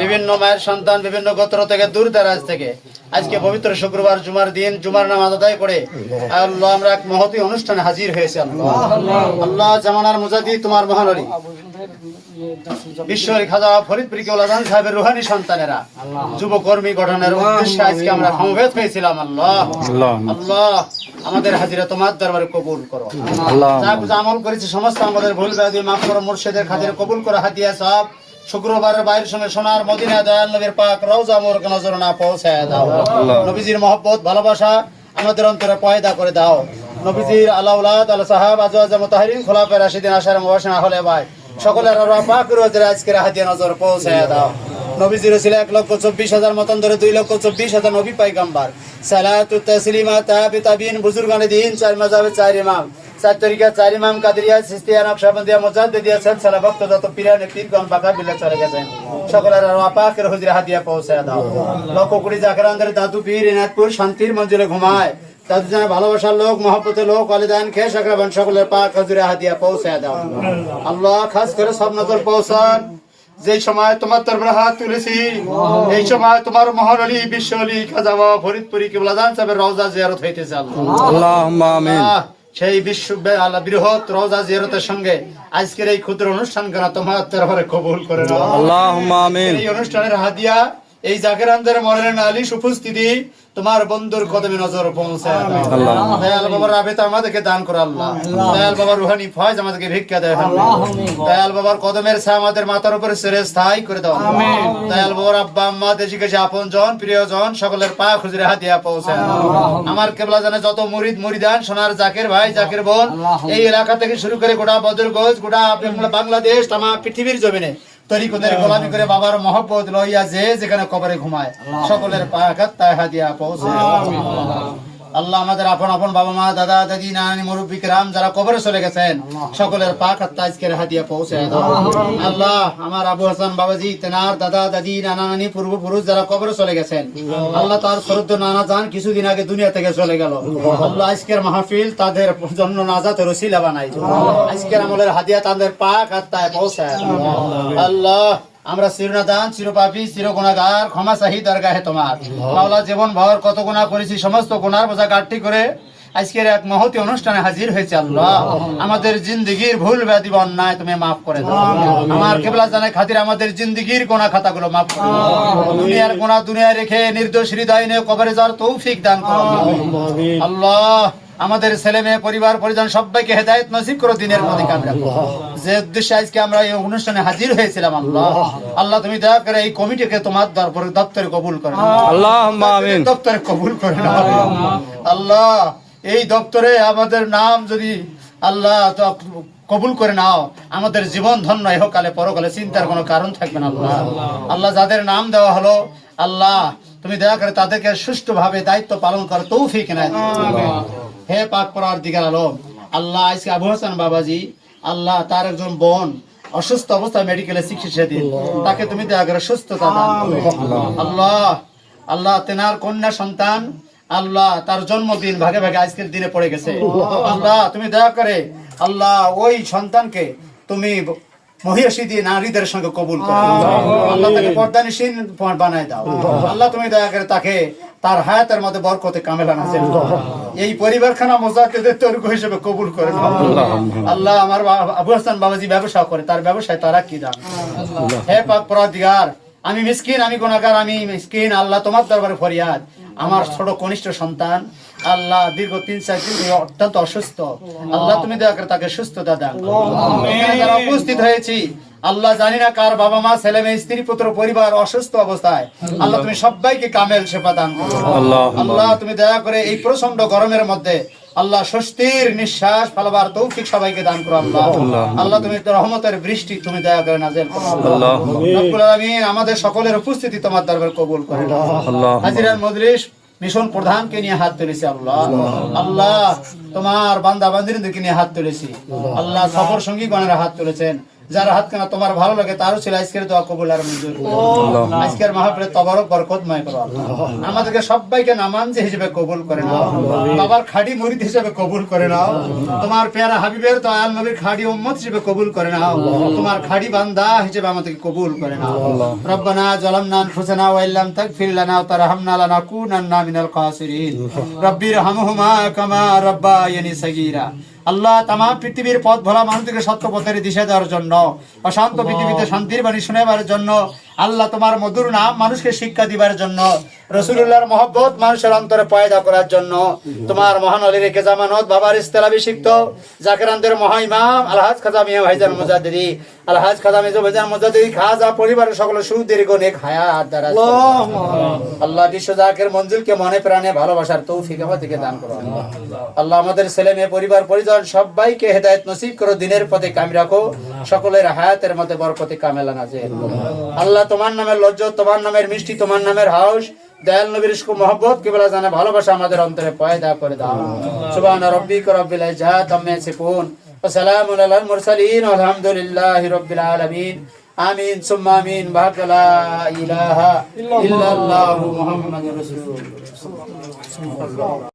বিভিন্ন মায়ের সন্তান বিভিন্ন গোত্র থেকে দূর দারাজ থেকে। আজকে পবিত্র শুক্রবার জুমার দিন জুমার নামাজ আদায় করে আল্লাহ আমরা এক মহতি অনুষ্ঠানে হাজির হয়েছি আল্লাহ। আল্লাহ জামানার মুজাদি তোমার মহানরী বিশ্বরী খাজা সাহেবের রুহানি সন্তানেরা যুবকর্মী গঠনের উদ্দেশ্যে আজকে আমরা সমবেত হয়েছিলাম আল্লাহ। আল্লাহ। আমাদের হাজিরা তোমার দরবারে কবুল করো। যা আমল করেছি সমস্ত আমাদের ভুল ব্যাধি মাফ করো মুর্শিদের খাতিরে কবুল করো হাতিয়া সব শুক্রবারের বাইরের সঙ্গে সোনার মদিনা দয়াল নবীর পাক রওজা মোর নজর না পৌঁছায় দাও। নবীজির মহব্বত ভালোবাসা আমাদের অন্তরে পয়দা করে দাও। নবীজির আলাউলাদ আল সাহাব আজওয়াজ মুতাহরিন খোলাফে রাশিদিন আশার মুবাশশিরিন আহলে ভাই সকলের আল্লাহ পাক রোজের আজকের হাতিয়া নজর পৌঁছায় দাও। নবীজির ছিল এক লক্ষ চব্বিশ হাজার মতন ধরে দুই লক্ষ চব্বিশ হাজার নবী পাইগাম্বার। সালাতু তাসলিমা তাবি তাবিন বুজুর্গানে দিন, চার মাজাবে চার ইমাম। চার তরিকা চার ইমাম কাদরিয়া, সিস্তিয়া নকশবন্দিয়া মুজাদ্দিদিয়া সিলসিলা ভক্ত যত পীরানে পীরগণ পাকা বিলে চলে গেছেন সকলের আল্লাহ পাকের হুজুরে হাতিয়া পৌঁছায় দাও। লক্ষ কোটি জাকরানদের দাদু পীর এনায়তপুর শান্তির মঞ্জিলে ঘুমায়। তাদের জন্য ভালোবাসার লোক, মহব্বতের লোক অলিদান খেয়ে সকলের পাক হুজুরে হাতিয়া পৌঁছায় দাও। আল্লাহ, খাস করে সব নজর পৌঁছান। যে সময় তোমার তরফে হাত তুলেছি এই সময় তোমার মহর আলী বিশ্ব আলী খাজাবা ফরিদপুরি কিবলাদান সাহেবের রওজা জিয়ারত হইতে আল্লাহ। সেই বিশ্ব আল্লাহ বৃহৎ রওজা জিয়ারতের সঙ্গে আজকের এই ক্ষুদ্র অনুষ্ঠান কেন তোমার তরফে কবুল করে এই অনুষ্ঠানের হাদিয়া এই জাকেরানদের মরেন আলিশ উপস্থিতি তোমার বন্ধুর কদমে নজর পৌঁছায় দয়াল বাবার রাবেতা আমাদেরকে দান করো আল্লাহ। দয়াল বাবার রুহানি ফয়জ আমাদেরকে ভিক্ষা দেয়। দয়াল বাবার কদমের ছায়া আমাদের মাথার উপরে সেরে স্থায়ী করে দাও। দয়াল বাবার আব্বা আম্মা দেশি কাছে আপন জন প্রিয়জন সকলের পা হাতিয়া পৌঁছায় আমার কেবলা জানে যত মুরিদ মুরিদান সোনার জাকের ভাই জাকের বোন এই এলাকা থেকে শুরু করে গোটা বদরগঞ্জ গোটা বাংলাদেশ তামা পৃথিবীর জমিনে তরিকদের গোলামি করে বাবার মহব্বত লইয়া যে যেখানে কবরে ঘুমায় সকলের পায়াঘাত তাহা দিয়া পৌঁছে। আল্লাহ আমাদের আপন আপন বাবা মা দাদা দাদি নানি মুরব্বী রাম যারা কবরে চলে গেছেন সকলের পাক আজকের হাদিয়া পৌঁছে আল্লাহ আমার আবু হাসান বাবাজি তেনার দাদা দাদি নানা নানি পূর্বপুরুষ যারা কবরে চলে গেছেন আল্লাহ তার সরদ্দ নানা যান কিছুদিন আগে দুনিয়া থেকে চলে গেল। আল্লাহ আজকের মাহফিল তাদের জন্য নাজাত রসিলা বানাই। আজকের আমলের হাদিয়া তাদের পাক তাই পৌঁছায় আল্লাহ। আমরা চিরনাদান চিরপাপী চিরগুণাগার ক্ষমা চাহি দরগাহে তোমার। মাওলা জীবন ভর কত গুণা করেছি সমস্ত গুণার বোঝা কাটটি করে আজকের এক মহতি অনুষ্ঠানে হাজির হয়েছে আল্লাহ। আমাদের জিন্দগির ভুল ব্যাধি অন্যায় তুমি মাফ করে দাও। আমার কেবলা জানে খাতির আমাদের জিন্দগির গোনা খাতাগুলো মাফ করে। দুনিয়ার গোনা দুনিয়ায় রেখে নির্দোষ হৃদয় নিয়ে কবরে যাওয়ার তৌফিক দান করো। আল্লাহ। আমাদের ছেলে মেয়ে পরিবার পরিজন সবাইকে হেদায়েত নসিব করো দিনের মধ্যে যে উদ্দেশ্যে আজকে আমরা এই অনুষ্ঠানে হাজির হয়েছিলাম আল্লাহ। আল্লাহ। তুমি দয়া করে এই কমিটিকে তোমার দরবারে দপ্তরে কবুল করে। দপ্তরে কবুল করে। আল্লাহ। এই দপ্তরে আমাদের নাম যদি আল্লাহ কবুল করে নাও আমাদের জীবন ধন্য ইহকালে পরকালে চিন্তার কোনো কারণ থাকবে না আল্লাহ। আল্লাহ। যাদের নাম দেওয়া হলো আল্লাহ তুমি দয়া করে তাদেরকে সুষ্ঠুভাবে দায়িত্ব পালন করে তৌফিক নাই হে পাক পড়ার দিকার আলম আল্লাহ আজকে আবু হাসান বাবাজি আল্লাহ তার একজন বোন অসুস্থ অবস্থায় মেডিকেলে চিকিৎসা দিন। তাকে তুমি দয়া করে সুস্থতা দান আল্লাহ আল্লাহ তেনার কন্যা সন্তান আল্লাহ তার জন্মদিন ভাগে ভাগে আজকের দিনে পড়ে গেছে। আল্লাহ তুমি দয়া করে আল্লাহ ওই সন্তানকে তুমি মহিষী দিয়ে নারীদের সঙ্গে কবুল করো। আল্লাহ। তাকে পর্দানিসীন বানায় দাও। আল্লাহ। তুমি দয়া করে তাকে তার হায়াতের মধ্যে বরকতে কামেলা নাজিল করো। এই পরিবারখানা মোজাদ্দেদের তর্ক হিসেবে কবুল করে আল্লাহ। আমার আবু হাসান বাবাজি ব্যবসা করে তার ব্যবসায় তারা কি দান হে পাক পরাধিকার আমি মিসকিন আমি গুণাগার আমি মিসকিন আল্লাহ তোমার দরবারে ফরিয়াদ। আমার ছোট কনিষ্ঠ সন্তান। আল্লাহ দীর্ঘ তিন চার দিন অত্যন্ত অসুস্থ। আল্লাহ তুমি দয়া করে তাকে সুস্থ দাদা যারা উপস্থিত হয়েছি আল্লাহ জানি না কার বাবা মা ছেলে মেয়ে স্ত্রী পুত্র পরিবার অসুস্থ অবস্থায়। আল্লাহ তুমি সবাইকে কামেল সেবা দান করো। আল্লাহ আল্লাহ তুমি দয়া করে এই প্রচণ্ড গরমের মধ্যে আল্লাহ স্বস্তির নিঃশ্বাস ফেলবার তৌফিক সবাইকে দান করো আল্লাহ। আল্লাহ তুমি রহমতের বৃষ্টি তুমি দয়া করে নাজেল আলামিন আমাদের সকলের উপস্থিতি তোমার দরবার কবুল করে। হাজিরার মজলিস মিশন প্রধানকে নিয়ে হাত তুলেছি আল্লাহ। আল্লাহ তোমার বান্দা বান্দিনদেরকে নিয়ে হাত তুলেছি। আল্লাহ সফর সঙ্গী গণের হাত তুলেছেন। যার হাত কেনা তোমার ভালো লাগে তারও ছিল আজকের দোয়া কবুল আর মঞ্জুর আজকের মাহফিলে তবরক বরকতময় করো আমাদেরকে সবাইকে নামাজ হিসেবে কবুল করে নাও। বাবার খাড়ি মুরিদ হিসেবে কবুল করে নাও। তোমার পেয়ারা হাবিবের দয়াল নবীর খাড়ি উম্মত হিসেবে কবুল করে নাও। তোমার খাড়ি বান্দা হিসেবে আমাদেরকে কবুল করে নাও। রব্বানা জালামনা আনফুসানা ওয়া ইল্লাম তাগফির লানা ওয়া তারহামনা লানাকুনান্না মিনাল খাসিরিন। রব্বির হামহুমা কামা রাব্বায়ানি সাগীরা। আল্লাহ তামাম পৃথিবীর পথ ভোলা মানুষকে সত্য পথের দিশা দেওয়ার জন্য অশান্ত পৃথিবীতে শান্তির বাণী শুনেবার জন্য আল্লাহ তোমার মধুর নাম মানুষকে শিক্ষা দিবার জন্য রসুল্লাহর মহব্বত মানুষের অন্তরে পয়দা করার জন্য। তোমার মহান অলি রেখে জামানত বাবার ইস্তেলাবি শিখত জাকেরানদের মহা ইমাম আলহাজ খাজা মিয়া ভাইজান মুজাদ্দিদি। আলহাজ খাজা মিজু ভাইজান মুজাদ্দিদি খাজা পরিবারের সকল সুদীর্ঘ নেক হায়াত দ্বারা আল্লাহ বিশ্ব জাকের মঞ্জুলকে মনে প্রাণে ভালোবাসার তৌফিক আমাদেরকে দান করো আল্লাহ। আল্লাহ আমাদের ছেলে মেয়ে পরিবার পরিজন সবাইকে হেদায়েত নসিব করো দিনের পথে কামি রাখো। সকলের হায়াতের মধ্যে বরকতে কামেলা নাজেল। আল্লাহ। তোমার নামের লজ্জ তোমার নামের মিষ্টি তোমার নামের হাউস দয়াল নবীর কেবলা জানে ভালোবাসা আমাদের অন্তরে পয়দা করে দাও। সুবহান রাব্বিকা রাব্বিল ইজ্জাত আম্মা ইয়াসিফুন। ওয়া সালামুন আলাল মুরসালিন আলহামদুলিল্লাহি রাব্বিল আলামিন। আমিন সুম্মা আমিন ইলাহা ইল্লাল্লাহু মুহাম্মাদুর রাসূলুল্লাহ।